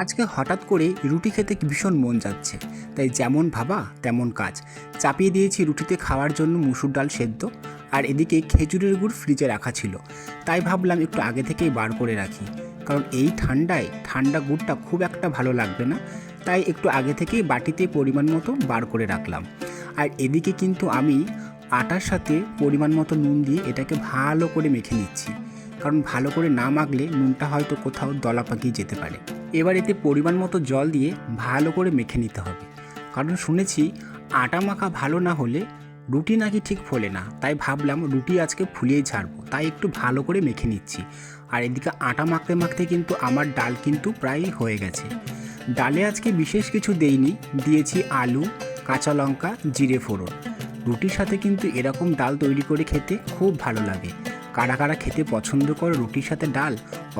আজকে হঠাৎ করে রুটি খেতে ভীষণ মন যাচ্ছে। তাই যেমন ভাবা, তেমন কাজ। চাপিয়ে দিয়েছি রুটিতে খাওয়ার জন্য মুসুর ডাল সেদ্ধ আর এদিকে খেজুরের গুড় ফ্রিজে রাখা ছিল। তাই ভাবলাম একটু আগে থেকেই বার করে রাখি। কারণ এই ঠান্ডায় ঠান্ডা গুড়টা খুব একটা ভালো লাগবে না। তাই একটু আগে থেকেই বাটিতে পরিমাণ মতো বার করে রাখলাম। আর এদিকে কিন্তু আমি আটার সাথে পরিমাণ মতো নুন দিয়ে এটাকে ভালো করে মেখে নিচ্ছি। কারণ ভালো করে না মাখলে নুনটা হয়তো কোথাও দলা পাকিয়ে যেতে পারে। এবার এতে পরিমাণ মতো জল দিয়ে ভালো করে মেখে নিতে হবে। কারণ শুনেছি, আটা মাখা ভালো না হলে রুটি নাকি ঠিক ফোলে না। তাই ভাবলাম রুটি আজকে ফুলিয়ে ছাড়বো। তাই একটু ভালো করে মেখে নিচ্ছি। আর এদিকে আটা মাখতে মাখতে কিন্তু আমার ডাল কিন্তু প্রায় হয়ে গেছে। ডালে আজকে বিশেষ কিছু দেইনি। দিয়েছি আলু, কাঁচা লঙ্কা, জিরে ফোড়ন। রুটির সাথে কিন্তু এরকম ডাল তৈরি করে খেতে খুব ভালো লাগে। কারা কারা খেতে পছন্দ করো রুটির সাথে ডাল,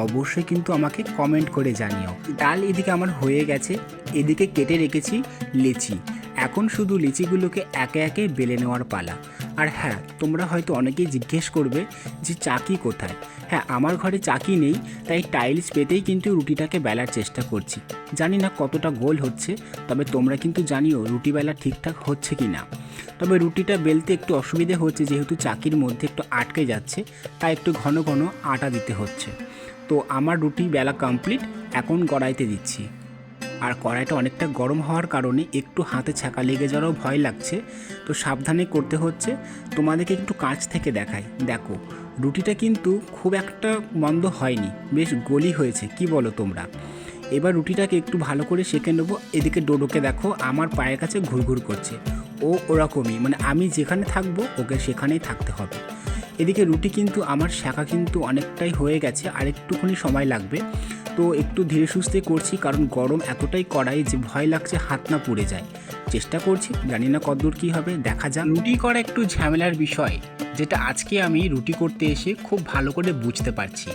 অবশ্যই কিন্তু আমাকে কমেন্ট করে জানিও। ডাল এদিকে আমার হয়ে গেছে, এদিকে কেটে রেখেছি লিচি। এখন শুধু লিচিগুলোকে একে একে বেলে নেওয়ার পালা। আর হ্যাঁ তোমরা হয়তো অনেকেই জিজ্ঞেস করবে যে চাকি কোথায়? হ্যাঁ আমার ঘরে চাকি নেই, তাই টাইলস পেতেই কিন্তু রুটিটাকে বেলার চেষ্টা করছি। জানি না কতটা গোল হচ্ছে, তবে তোমরা কিন্তু জানিও রুটি বেলা ঠিকঠাক হচ্ছে কি না তবে রুটিটা বেলতে একটু অসুবিধে হচ্ছে, যেহেতু চাকির মধ্যে একটু আটকে যাচ্ছে, তাই একটু ঘন ঘন আটা দিতে হচ্ছে। তো আমার রুটি বেলা কমপ্লিট এখন গড়াইতে দিচ্ছি। আর কড়াইটা অনেকটা গরম হওয়ার কারণে একটু হাতে ছাকা লেগে যাওয়ারও ভয় লাগছে। তো সাবধানে করতে হচ্ছে। তোমাদেরকে একটু কাছ থেকে দেখাই। দেখো, রুটিটা কিন্তু খুব একটা মন্দ হয়নি। বেশ গলি হয়েছে, কি বলো তোমরা? এবার রুটিটাকে একটু ভালো করে সেঁকে নেব। এদিকে ডোডোকে দেখো, আমার পায়ের কাছে ঘুরঘুর করছে। ও ওরকমই মানে আমি যেখানে থাকব, ওকে সেখানেই থাকতে হবে। এদিকে রুটি কিন্তু, আমার শাখা কিন্তু অনেকটাই হয়ে গেছে। আর একটুখানি সময় লাগবে। তো একটু ধীরে সুস্থে করছি, কারণ গরম এতটাই কড়াই যে ভয় লাগছে হাত না পুড়ে যায়। চেষ্টা করছি, জানি না কতদূর কী হবে, দেখা যাক। রুটি করা একটু ঝামেলার বিষয়, যেটা আজকে আমি রুটি করতে এসে খুব ভালো করে বুঝতে পারছি।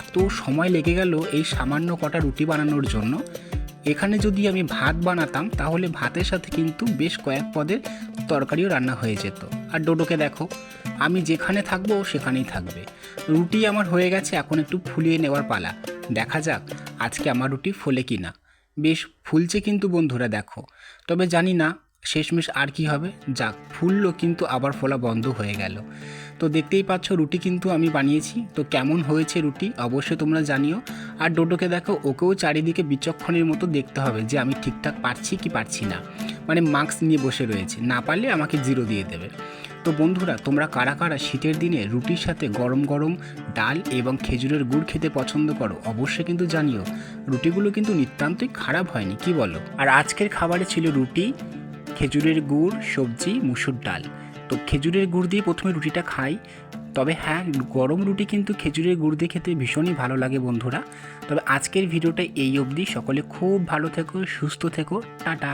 এত সময় লেগে গেল এই সামান্য কটা রুটি বানানোর জন্য। এখানে যদি আমি ভাত বানাতাম, তাহলে ভাতের সাথে কিন্তু বেশ কয়েক পদের তরকারিও রান্না হয়ে যেত। আর ডোডোকে দেখো, আমি যেখানে থাকব সেখানেই থাকবে। রুটি আমার হয়ে গেছে, এখন একটু ফুলিয়ে নেওয়ার পালা। দেখা যাক আজকে আমার রুটি ফোলে কি না। বেশ, ফুলছে কিন্তু বন্ধুরা দেখো। তবে জানি না, শেষমেশ আর কি হবে। যাক, ফুললো কিন্তু আবার ফোলা বন্ধ হয়ে গেল। তো দেখতেই পাচ্ছ, রুটি কিন্তু আমি বানিয়েছি। তো কেমন হয়েছে রুটি, অবশ্যই তোমরা জানিও। আর ডোডোকে দেখো, ওকেও চারিদিকে বিচক্ষণের মতো দেখতে হবে যে আমি ঠিকঠাক পারছি কি পারছি না। মানে মাস্ক নিয়ে বসে রয়েছে। না পারলে আমাকে জিরো দিয়ে দেবে। তো বন্ধুরা, তোমরা কারা কারা শীতের দিনে রুটির সাথে গরম গরম ডাল এবং খেজুরের গুড় খেতে পছন্দ করো, অবশ্যই কিন্তু জানিও। রুটিগুলো কিন্তু নিতান্তই খারাপ হয়নি, কি বলো? আর আজকের খাবারে ছিল রুটি, খেজুরের গুড়, সবজি, মুসুর ডাল। তো খেজুরের গুড় দিয়ে প্রথমে রুটিটা খাই। তবে হ্যাঁ গরম রুটি কিন্তু খেজুরের গুড় দিয়ে খেতে ভীষণই ভালো লাগে বন্ধুরা। তবে আজকের ভিডিওটা এই অবধি। সকলে খুব ভালো থেকো, সুস্থ থেকো। টাটা।